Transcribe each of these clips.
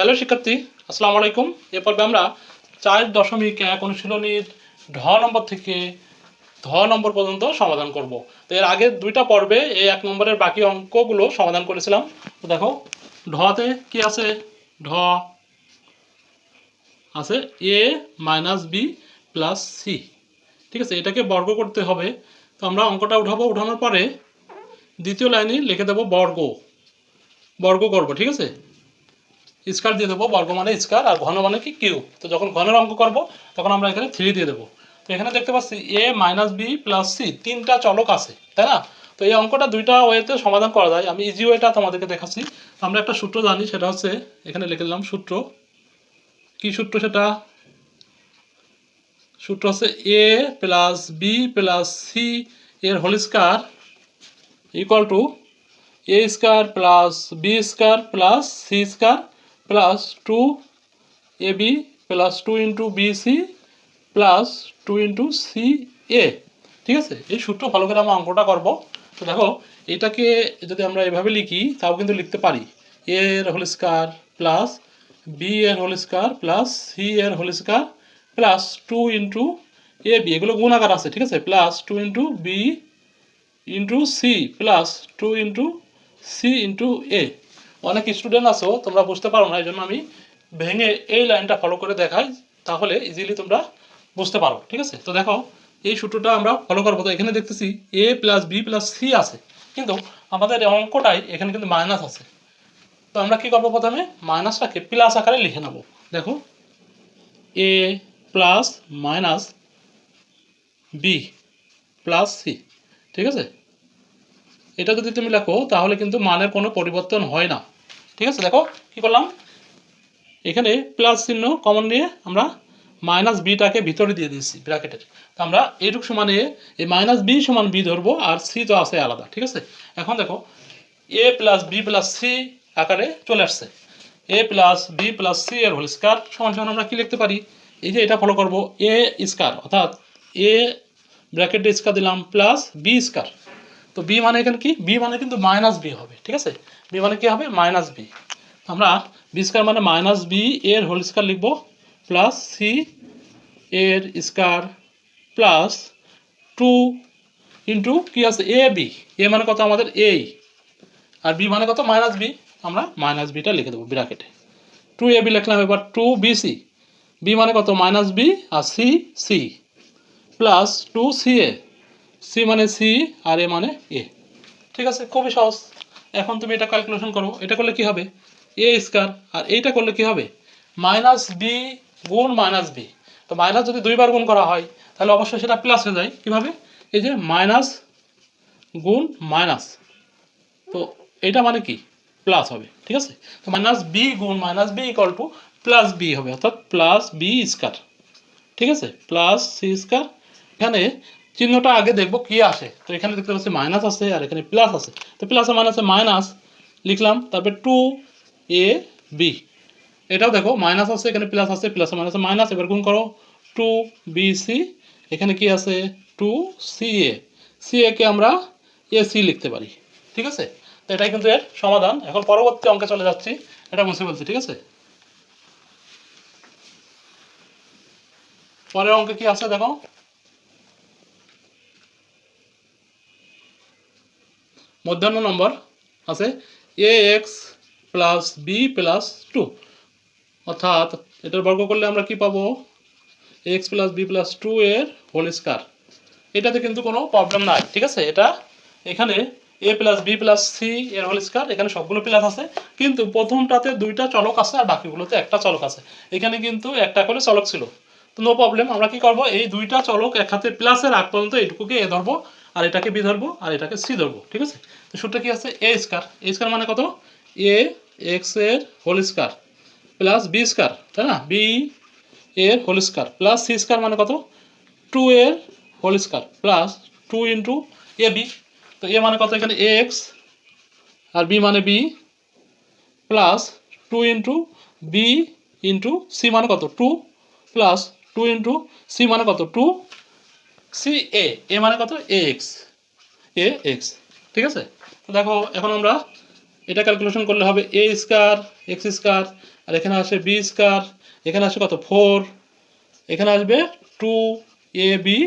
Hello শিক্ষার্থী, আসসালামু আলাইকুম। এ পর্বে আমরা চার দশমিক এক অনুশীলনীর ঢ নম্বর থেকে ধ নম্বর পর্যন্ত সমাধান করব। তো এর আগে দুইটা পর্বে এই এক নম্বরের বাকি অঙ্কগুলো সমাধান করেছিলাম। তো দেখো, ঢতে কি আছে? ঢ আছে A minus B plus C. ঠিক আছে, এটাকে বর্গ করতে হবে। তো আমরা অঙ্কটা উঠাবো। উঠানোর পরে দ্বিতীয় লাইনে লিখে দেবো বর্গ। বর্গ করব, ঠিক আছে? স্কার দিয়ে দেবো, বর্গ মানে স্কার আর ঘন মানে কি কিউ। তো যখন ঘনের অঙ্ক করব, তখন আমরা এখানে থ্রি দিয়ে দেবো। তো এখানে দেখতে পাচ্ছি A minus B plus C তিনটা চলক আছে, তাই না? তো এই অঙ্কটা দুইটা ওয়েতে সমাধান করা যায়। আমি ইজি ওয়েটা তোমাদেরকে দেখাচ্ছি। আমরা একটা সূত্র জানি, সেটা হচ্ছে, এখানে লিখে দিলাম সূত্র। কি সূত্র সেটা? সূত্র হচ্ছে A plus B plus C এর whole square equal to A square plus B square plus C square plus two A B plus two into B C plus two into C A ঠিক আছে? এই সূত্র follow করে আমরা অঙ্কটা করব। তো দেখো, এটাকে যদি আমরা এভাবে লিখি, তাও কিন্তু লিখতে পারি। এ এর হোল স্কয়ার প্লাস বি এর হোল স্কয়ার প্লাস সি এর whole square plus two into A B এগুলো গুণাকার আছে, ঠিক আছে? Plus two into B into C plus two into C into A অনেক স্টুডেন্ট আছো, তোমরা বুঝতে পারো না এই জন্য আমি ভেঙে এই লাইনটা ফলো করে দেখাই, তাহলে ইজিলি তোমরা বুঝতে পারো, ঠিক আছে? তো দেখো, এই সূত্রটা আমরা ফলো করব। তো এখানে দেখতেছি A plus B plus C আছে, কিন্তু আমাদের অঙ্কটাই এখানে কিন্তু মাইনাস আছে। তো আমরা কি করব প্রথমে? মাইনাসটাকে প্লাস আকারে লিখে নেব। দেখো A plus minus B plus C ঠিক আছে? এটা যদি তুমি লেখো, তাহলে কিন্তু মানের কোনো পরিবর্তন হয় না। ঠিক আছে? দেখো, কি করলাম? এখানে প্লাস চিহ্ন কমন নিয়ে আমরা মাইনাস বিটাকে ভিতরে দিয়ে দিয়েছি ব্র্যাকেটের তো আমরা এইটুকু সমানে এই মাইনাস বি সমান বি ধরবো আর সি তো আছে আলাদা, ঠিক আছে? এখন দেখো A plus B plus C আকারে চলে আসছে। A plus B plus C এর হোল স্কয়ার সমান সমান আমরা কি লিখতে পারি? এই যে এটা ফলো করব এ স্কয়ার অর্থাৎ এ ব্র্যাকেটে স্কয়ার দিলাম প্লাস বি স্কয়ার তো বি মানে এখানে কি? বি মানে কিন্তু মাইনাস বি হবে, ঠিক আছে? বি মানে কি হবে? মাইনাস বি আমরা বি স্কয়ার মানে মাইনাস বি এর হোল স্কয়ার লিখব প্লাস সি এর স্কয়ার প্লাস টু ইন্টু কি আছে? এ বি এ মানে কত আমাদের? এই আর বি মানে কত? মাইনাস বি আমরা মাইনাস বিটা লিখে দেবো ব্র্যাকেটে টু এ বি লিখলাম এবার টু বি সি বি মানে কত? Minus B R C C plus two C A C মানে সি আর এ মানে এ ঠিক আছে? খুবই সহজ। এখন তুমি এটা ক্যালকুলেশন করো, এটা করলে কি হবে? এ স্কয়ার আর এইটা করলে কি হবে? মাইনাস বি গুণ মাইনাস বি তো মাইনাস যদি দুইবার গুণ করা হয়, তাহলে অবশ্যই সেটা প্লাস হয়ে যায়। কীভাবে? এই যে মাইনাস গুণ মাইনাস তো এটা মানে কি? প্লাস হবে, ঠিক আছে? তো মাইনাস বি গুণ minus B equal two plus B হবে, অর্থাৎ প্লাস বি স্কয়ার ঠিক আছে? প্লাস সি স্কয়ার এখানে চিহ্নটা আগে দেখব কি আসে। তো এখানে দেখতে পাচ্ছি মাইনাস আছে আর এখানে প্লাস আছে তো প্লাস মাইনাসে মাইনাস লিখলাম, তারপরে টু এ বি এটাও দেখো মাইনাস আছে এখানে প্লাস আছে প্লাস মাইনাসে মাইনাস এবার গুণ করো টু বি সি এখানে কি আছে টু সি এ সি একে আমরা এ সি লিখতে পারি, ঠিক আছে? তো এটাই কিন্তু এর সমাধান। এখন পরবর্তী অঙ্কে চলে যাচ্ছি, এটা মুছে বলছি ঠিক আছে? পরের অঙ্কে কি আছে দেখো? মধ্যাহ্ন নম্বর আছে A X plus B plus two অর্থাৎ এটার বর্গ করলে আমরা কি পাবো? X plus B plus two এর হোল স্কয়ার এটাতে কিন্তু কোনো প্রবলেম নাই, ঠিক আছে? এটা এখানে A plus B plus C এর হোল স্কয়ার এখানে সবগুলো প্লাস আছে। কিন্তু প্রথমটাতে দুইটা চলক আছে আর বাকিগুলোতে একটা চলক আছে। এখানে কিন্তু একটা করে চলক ছিল। নো প্রবলেম আমরা কি করব? এই দুইটা চলক এক হাতে প্লাসের আগ পর্যন্ত এইটুকুকে এ ধরবো, আর এটাকে বি ধরবো, আর এটাকে সি ধরবো, ঠিক আছে? তো সূত্র কি আছে? এ স্কয়ার এ স্কয়ার মানে কত? এ এক্সের whole square plus B square তাই না? বি এর whole square plus C square মানে কত? টু এর whole square plus two into A B তো এ মানে কত এখানে? এক্স আর বি মানে B plus two into B into C মানে কত? Two plus two into C মানে কত? টু সি এ এ মানে কত? এক্স এ এক্স ঠিক আছে? তো দেখো, এখন আমরা এটা ক্যালকুলেশন করলে হবে এ স্কোয়ার এক্স স্কোয়ার আর এখানে আসে বি স্কোয়ার এখানে আসে কত? ফোর এখানে আসবে টু এ বি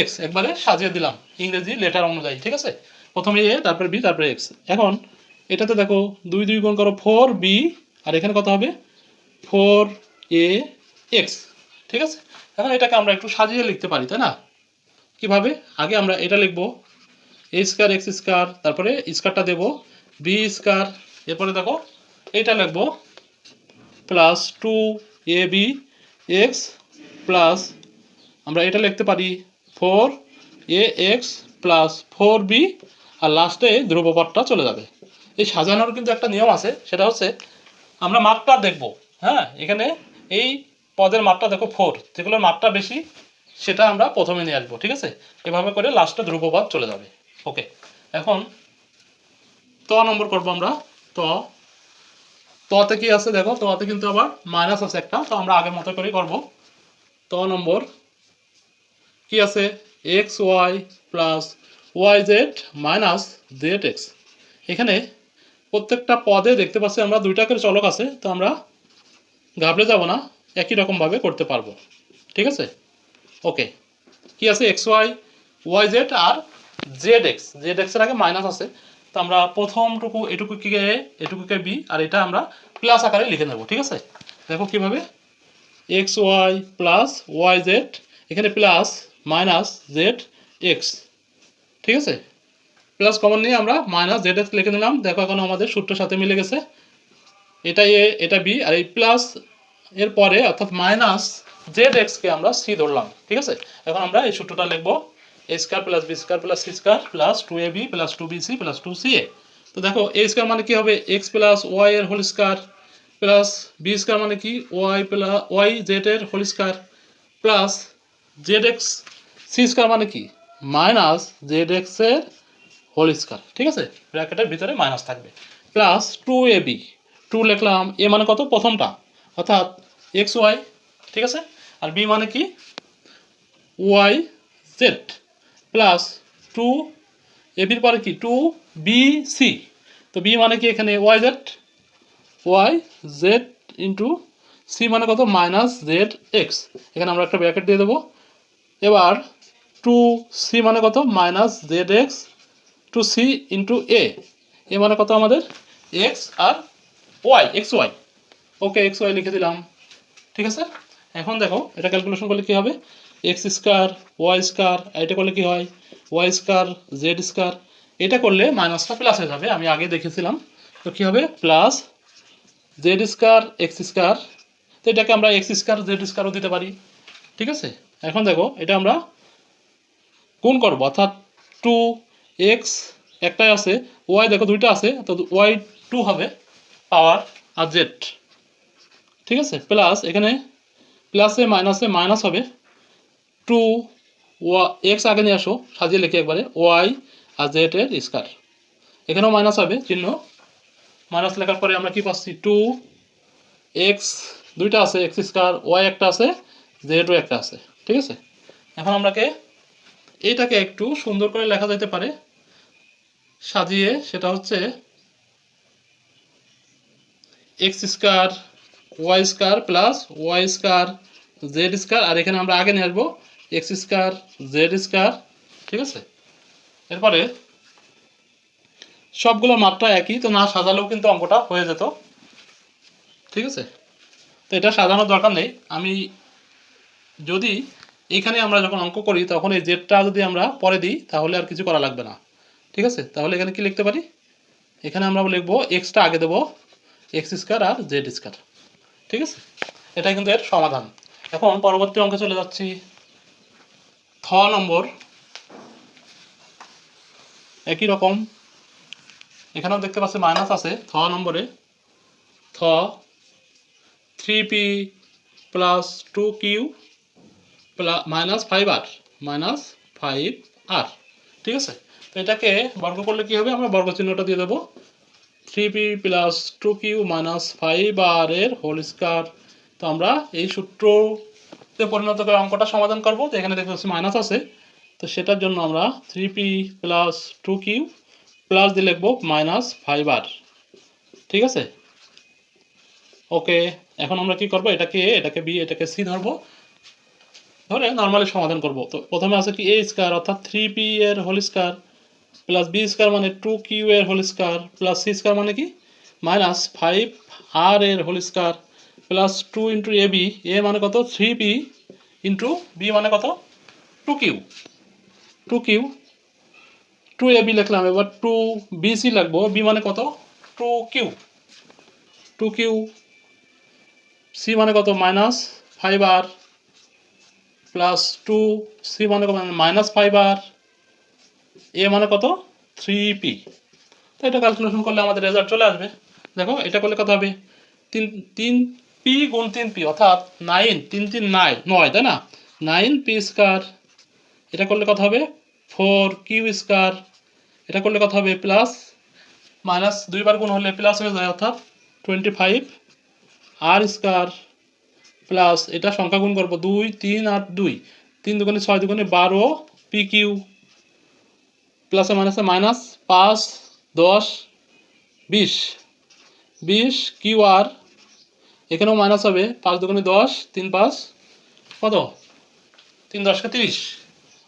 এক্স একবারে সাজিয়ে দিলাম ইংরেজি লেটার অনুযায়ী, ঠিক আছে? প্রথমে এ তারপরে বি তারপরে এক্স এখন এটাতে দেখো, দুই দুই গুণ করো ফোর বি আর এখানে কত হবে? ফোর এ এক্স ঠিক আছে? এখন এটাকে আমরা একটু সাজিয়ে লিখতে পারি, তাই না? কীভাবে? আগে আমরা এটা লিখব এ স্কোয়ার এক্স স্কোয়ার তারপরে স্কোয়ারটা দেবো বি স্কোয়ার এরপরে দেখো, এইটা লিখব plus two A B X plus আমরা এটা লিখতে পারি four A X plus four B আর লাস্টে ধ্রুবপদটা চলে যাবে। এই সাজানোর কিন্তু একটা নিয়ম আছে, সেটা হচ্ছে আমরা মাপটা দেখব হ্যাঁ? এখানে এই পদের মাপটা দেখো ফোর যেগুলোর মাপটা বেশি, সেটা আমরা প্রথমে নিয়ে আসব, ঠিক আছে? এভাবে করে লাস্টে ধ্রুবপদ চলে যাবে। ওকে এখন ত নম্বর করব আমরা। ত। ততে কি আছে দেখো? ততে কিন্তু আবার মাইনাস আছে একটা, তো আমরা আগের মতো করেই করব। ত নম্বর কি আছে? X Y plus Y Z minus Z X এখানে প্রত্যেকটা পদে দেখতে পাচ্ছি আমরা দুইটা করে চলক আছে, তো আমরা ঘাবড়ে যাব না। একই রকমভাবে করতে পারব। ঠিক আছে? ওকে। কি আছে? এক্স ওয়াই ওয়াই জেড আর জেড এক্স জেড এক্সের আগে মাইনাস আছে। তো আমরা প্রথমটুকু এটুকুকে এটুকুকে বি আর এটা আমরা প্লাস আকারে লিখে নেব। ঠিক আছে? দেখো কীভাবে? X Y plus Y Z এখানে প্লাস মাইনাস জেড এক্স ঠিক আছে? প্লাস কমন নিয়ে আমরা মাইনাস জেড এক্স লিখে নিলাম। দেখো এখন আমাদের সূত্রের সাথে মিলে গেছে। এটা এ, এটা বি আর এই প্লাস এর পরে অর্থাৎ মাইনাস জেড এক্সকে আমরা সি ধরলাম, ঠিক আছে? এখন আমরা এই সূত্রটা লিখব A square plus B square plus C square plus two A B plus two B C plus two C A তো দেখো এ স্কোয়ার মানে কি হবে? এক্স প্লাস ওয়াই এর whole square plus B square মানে কি? ওয়াই প্লাস ওয়াই জেড এর whole square plus Z X C square মানে কি? মাইনাস জেড এক্সের হোল স্কোয়ার ঠিক আছে? ব্র্যাকেটের ভিতরে মাইনাস থাকবে। Plus two A B two লিখলাম এ মানে কত? প্রথমটা। অর্থাৎ এক্স ওয়াই ঠিক আছে? আর বি মানে কি? ওয়াই জেড প্লাস টু এবির পরে কি? টু বি সি তো বি মানে কি এখানে? Y Z Y Z into C মানে কত? মাইনাস জেড এক্স এখানে আমরা একটা ব্র্যাকেট দিয়ে দেবো। এবার টু সি মানে কত? Minus Z X two C into A A মানে কত আমাদের? এক্স আর Y X Y okay X Y লিখে দিলাম। ঠিক আছে? এখন দেখো, এটা ক্যালকুলেশন করলে কী হবে? এক্স স্কোয়ার ওয়াই স্কোয়ার এটা করলে কি হয়? ওয়াই স্কোয়ার জেড স্কোয়ার এটা করলে মাইনাসটা প্লাস হয়ে যাবে। আমি আগে দেখেছিলাম। তো কী হবে? Plus Z square X square তো এটাকে আমরা এক্স স্কোয়ার জেড স্কোয়ারও দিতে পারি। ঠিক আছে? এখন দেখো, এটা আমরা গুণ করব। অর্থাৎ টু এক্স একটাই আছে। ওয়াই দেখো, দুইটা আছে। তো ওয়াই টু হবে পাওয়ার আর জেড ঠিক আছে? প্লাস এখানে প্লাসে মাইনাসে মাইনাস হবে। টু ওয়া এক্স আগে নিয়ে আসো, সাজিয়ে লিখে একবারে ওয়াই আর জেড এর স্কোয়ার এখানেও মাইনাস হবে, চিহ্ন। মাইনাস লেখার পরে আমরা কি পাচ্ছি? টু এক্স দুইটা আছে এক্স স্কোয়ার ওয়াই একটা আছে জেডও একটা আছে। ঠিক আছে? এখন আমরাকে এইটাকে একটু সুন্দর করে লেখা যেতে পারে। সাজিয়ে সেটা হচ্ছে X square Y square plus Y square Z square আর এখানে আমরা আগে নিয়ে আসব এক্স স্কোয়ার জেড স্কোয়ার ঠিক আছে? এরপরে সবগুলোর মাত্রা একই, তো না সাজালেও কিন্তু অঙ্কটা হয়ে যেত, ঠিক আছে? তো এটা সাজানোর দরকার নেই। আমি যদি এখানে আমরা যখন অঙ্ক করি, তখন এই জেডটা যদি আমরা পরে দিই, তাহলে আর কিছু করা লাগবে না, ঠিক আছে? তাহলে এখানে কি লিখতে পারি? এখানে আমরা লিখব এক্সটা আগে দেবো এক্স স্কোয়ার আর জেড স্কোয়ার ঠিক আছে? এটাই কিন্তু এর সমাধান। এখন পরবর্তী অঙ্কে চলে যাচ্ছি। থ নম্বর। একই রকম। এখানেও দেখতে পাচ্ছি মাইনাস আছে। থ নম্বরে। থ three P plus two Q plus minus five R minus five R ঠিক আছে? তো এটাকে বর্গ করলে কী হবে? আমরা বর্গ চিহ্নটা দিয়ে দেবো। Three P plus two Q minus five R এর হোল স্কোয়ার। তো আমরা এই সূত্রতে পরিণত করে অঙ্কটা সমাধান করব। তো এখানে দেখতে পাচ্ছি মাইনাস আছে। তো সেটার জন্য আমরা three P plus two Q plus দিয়ে লিখব মাইনাস ফাইভ আর। ঠিক আছে? ওকে, এখন আমরা কি করব? এটাকে এ এটাকে বি, এটাকে সি ধরবো। ধরে নর্মালি সমাধান করব। তো প্রথমে আছে কি এ স্কোয়ার অর্থাৎ থ্রি পি এর whole square. Plus B square মানে টু কিউ এর whole square plus C square মানে কি? মাইনাস ফাইভ আর এর whole square plus two into A B A মানে কত? থ্রি পি ইন্টু বি মানে কত? Two Q two Q two A B লিখলাম, এবার টু বি সি লাগবো বি মানে কত? Two Q two Q C মানে কত? Minus five R plus two C মানে কত? মাইনাস ফাইভ আর এ মানে কত? থ্রি পি তো এটা ক্যালকুলেশন করলে আমাদের রেজাল্ট চলে আসবে। দেখো, এটা করলে কত হবে? তিন তিন পি গুণ তিন পি অর্থাৎ নাইন তিন তিন নাইন নয়, তাই না? নাইন পি স্কোয়ার এটা করলে কত হবে? ফোর কিউ স্কোয়ার এটা করলে কত হবে? প্লাস মাইনাস দুইবার গুণ হলে প্লাস হয়ে যায়, অর্থাৎ twenty five R square plus এটা সংখ্যা গুণ করব দুই, তিন আর দুই। তিন দুগুণে ছয় দুগুণে বারো পি কিউ প্লাসে মাইনাসে মাইনাস পাঁচ, দশ, বিশ। বিশ কিউ আর, এখানেও মাইনাস হবে। পাঁচ দুগুণে দশ, তিন পাঁচ, কত? তিন দশকে তিরিশ।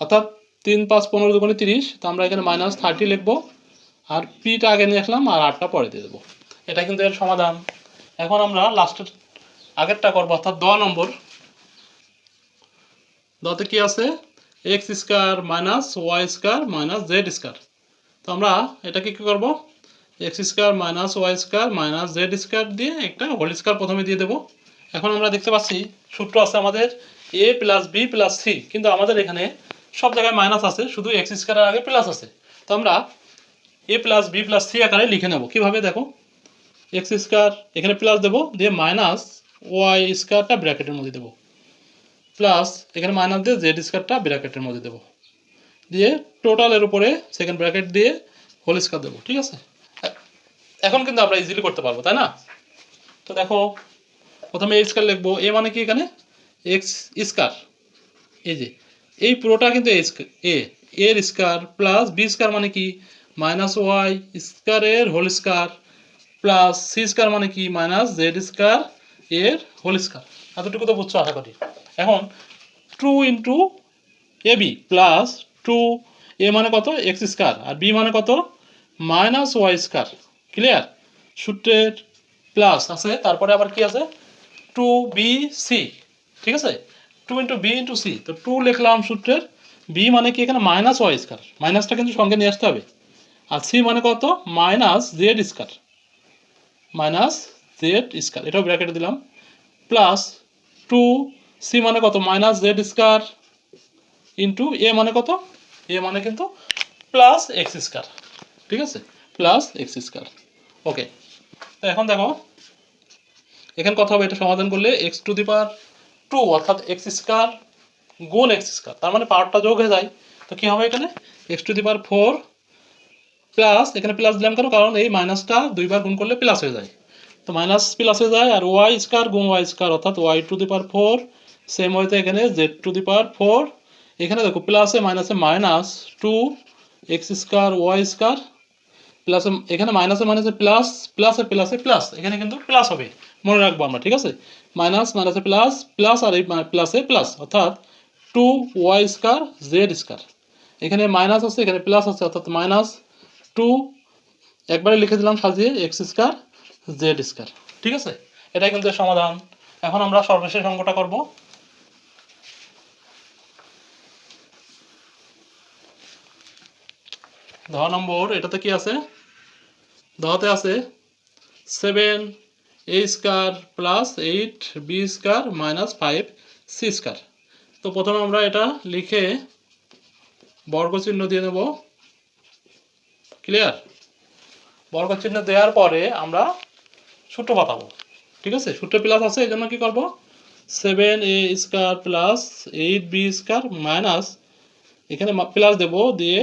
অর্থাৎ তিন পাঁচ পনেরো দুগুণে তিরিশ, তো আমরা এখানে মাইনাস থার্টি লিখব। আর পিটা আগে নিয়ে আসলাম, আর আটটা পরে দিয়ে দেবো। এটা কিন্তু এর সমাধান। এখন আমরা লাস্টের আগেরটা করব, অর্থাৎ দ নম্বর। দতে কি আছে? X square minus Y square minus Z square. তো আমরা এটাকে কী করব? X square minus Y square minus Z square দিয়ে একটা হোল স্কোয়ার প্রথমে দিয়ে দেবো। এখন আমরা দেখতে পাচ্ছি সূত্র আছে আমাদের A plus B plus C, কিন্তু আমাদের এখানে সব জায়গায় মাইনাস আছে, শুধু এক্স স্কোয়ারের আগে প্লাস আছে। তো আমরা A plus B plus C আকারে লিখে নেব। কীভাবে দেখো? এক্স স্কোয়ার এখানে প্লাস দেবো, দিয়ে মাইনাস ওয়াই স্কোয়ারটা ব্র্যাকেটের মধ্যে দেবো। প্লাস এখানে মাইনাস দিয়ে জেড স্কোয়ারটা ব্র্যাকেটের মধ্যে দেবো। দিয়ে টোটালের উপরে সেকেন্ড ব্র্যাকেট দিয়ে হোল স্কোয়ার দেবো, ঠিক আছে? এখন কিন্তু আমরা ইজিলি করতে পারব, তাই না? তো দেখো, প্রথমে এ স্কোয়ার লিখব এ মানে কি এখানে? এক্স স্কোয়ার এই যে, এই পুরোটা কিন্তু এ এর স্কোয়ার প্লাস বি স্কোয়ার মানে কি? মাইনাস ওয়াই স্কোয়ারের whole square plus C square মানে কি? মাইনাস জেড স্কোয়ার এর হোল স্কোয়ার এতটুকু তো বুঝছ আশা করি। এখন two into A B plus two A মানে কত? এক্স স্কোয়ার আর বি মানে কত? মাইনাস ওয়াই স্কোয়ার ক্লিয়ার সূত্রের প্লাস আছে, তারপরে আবার কি আছে? টু বি সি ঠিক আছে? Two into B into C তো টু লিখলাম সূত্রের বি মানে কি এখানে? মাইনাস ওয়াই স্কোয়ার মাইনাসটা কিন্তু সঙ্গে নিয়ে আসতে হবে। আর সি মানে কত? Minus Z square minus Z square এটাও ব্র্যাকেটে দিলাম। প্লাস টু সি মানে কত? Minus Z square into A মানে কত? এ মানে কিন্তু প্লাস এক্স স্কোয়ার ঠিক আছে? প্লাস এক্স স্কোয়ার ওকে তো এখন দেখো, এখানে কথা হবে এটা সমাধান করলে X to the power two অর্থাৎ এক্স স্কোয়ার গুণ এক্স স্কোয়ার তার মানে পাওয়ারটা যোগ হয়ে যায়। তো কী হবে এখানে? X to the power four plus এখানে প্লাস দিলাম কেন? কারণ এই মাইনাসটা দুইবার গুণ করলে প্লাস হয়ে যায়। তো মাইনাস প্লাস যায় আর ওয়াই স্কোয়ার গুণ ওয়াই স্কোয়ার অর্থাৎ Y to the power four same হয়েছে এখানে Z to the power four এখানে দেখো প্লাসে মাইনাসে minus two X square Y square প্লাসে এখানে মাইনাসে মাইনাসে প্লাস প্লাসে প্লাসে প্লাস এখানে কিন্তু প্লাস হবে, মনে রাখব আমরা, ঠিক আছে? মাইনাস মাইনাসে প্লাস প্লাস আর এই প্লাসে প্লাস অর্থাৎ two Y square Z square এখানে মাইনাস আছে, এখানে প্লাস আছে, অর্থাৎ মাইনাস টু একবারে লিখে দিলাম সাজিয়ে এক্স স্কোয়ার জেড স্কোয়ার ঠিক আছে? এটাই কিন্তু সমাধান। এখন আমরা সর্বশেষ অঙ্কটা করব। দহ নম্বর, এটাতে কি আছে? দহতে আছে seven A square plus eight B square minus five C square তো প্রথমে আমরা এটা লিখে বর্গ চিহ্ন দিয়ে নেব। ক্লিয়ার বর্গ চিহ্ন দেওয়ার পরে আমরা সূত্র পাতাবো ঠিক আছে? সূত্র প্লাস আছে, এই জন্য কী করব? Seven A square plus eight B square minus এখানে প্লাস দেবো দিয়ে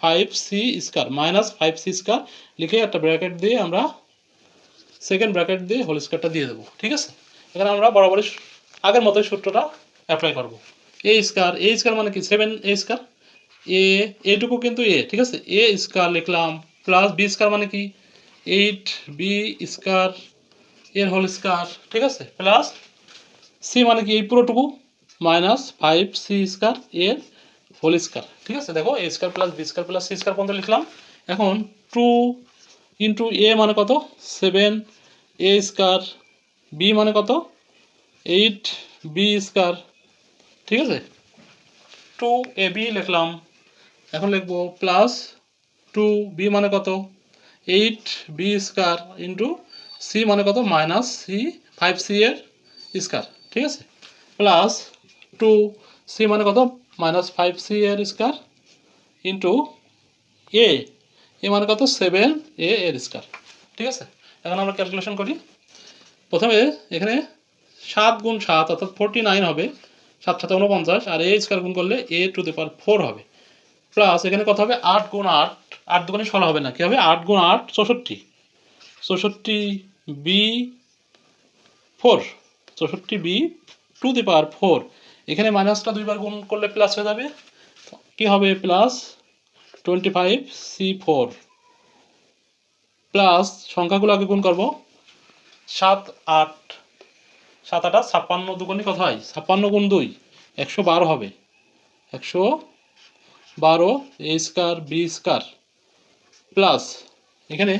five C square minus five C square লিখে একটা ব্র্যাকেট দিয়ে আমরা সেকেন্ড ব্র্যাকেট দিয়ে হোল স্কোয়ারটা দিয়ে দেবো, ঠিক আছে? এখানে আমরা বরাবরই আগের মতোই সূত্রটা অ্যাপ্লাই করব। এ স্কোয়ার এ স্কোয়ার মানে কি? সেভেন এ স্কোয়ার এ এটুকু কিন্তু এ ঠিক আছে? এ স্কোয়ার লিখলাম প্লাস বি স্কোয়ার মানে কি? এইট, বি স্কোয়ার, এর হোল স্কোয়ার, ঠিক আছে? প্লাস সি মানে কি? এই পুরোটুকু মাইনাস ফাইভ সি স্কোয়ার, এর হোল স্কোয়ার, ঠিক আছে? দেখো, A square plus B square plus C square পর্যন্ত লিখলাম। এখন টু ইন্টু এ মানে কত? সেভেন, এ স্কোয়ার, বি মানে কত? এইট, বি স্কোয়ার, ঠিক আছে? টু এ বি লিখলাম। এখন লিখব প্লাস টু বি মানে কত? Eight B square into C মানে কত? মাইনাস সি, ফাইভ সি এর স্কোয়ার, ঠিক আছে? প্লাস টু সি মানে কত? মাইনাস ফাইভ সি এর স্কোয়ার ইন্টু এ এ মানে কত? সেভেন এ এর স্কোয়ার, ঠিক আছে? এখন আমরা ক্যালকুলেশন করি। প্রথমে এখানে সাত গুণ সাত, অর্থাৎ ফোরটি নাইন হবে, সাত সাথে উনপঞ্চাশ, আর এ স্কোয়ার গুণ করলে A to the power four হবে। প্লাস এখানে কত হবে? আট গুণ আট আট দুগুণে ষোলো হবে না, কী হবে? আট গুণ আট, চৌষট্টি। চৌষট্টি বি ফোর, চৌষট্টি B to the power four. এখানে মাইনাসটা দুইবার গুণ করলে প্লাস হয়ে যাবে। কি হবে plus? Twenty five C four. Plus সংখ্যাগুলো আগে গুণ করব। সাত আট, সাত আটা ছাপ্পান্ন দুগুণে কত হয়? ছাপ্পান্ন গুণ দুই, একশো বারো হবে। একশো বারো, A square, B square. Plus, এখানে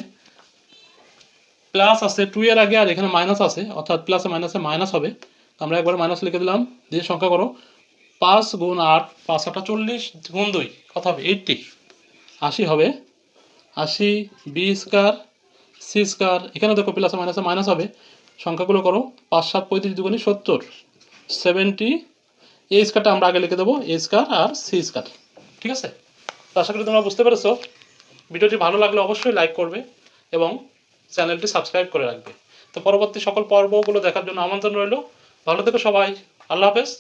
প্লাস আছে টু এর আগে আর এখানে মাইনাস আছে, অর্থাৎ প্লাসে মাইনাসে মাইনাস হবে। আমরা একবার মাইনাস লিখে দিলাম, দিয়ে সংখ্যা করো। পাঁচ গুণ আট, পাঁচ আটা চল্লিশ গুণ দুই, কত হবে? এইটটি আশি হবে। আশি বি স্কোয়ার সি স্কোয়ার এখানে দেখো প্লাসে মাইনাসে মাইনাস হবে। সংখ্যাগুলো করো, পাঁচ, সাত, পঁয়ত্রিশ দুগুণি সত্তর। সেভেন্টি এ স্কোয়ারটা আমরা আগে লিখে দেবো এ স্কোয়ার আর সি স্কোয়ার ঠিক আছে? আশা করি তোমরা বুঝতে পেরেছ। ভিডিওটি ভালো লাগলে অবশ্যই লাইক করবে এবং চ্যানেলটি সাবস্ক্রাইব করে রাখবে। তো পরবর্তী সকল পর্বগুলো দেখার জন্য আমন্ত্রণ রইল। ভালো থেকো সবাই। আল্লাহ হাফেজ।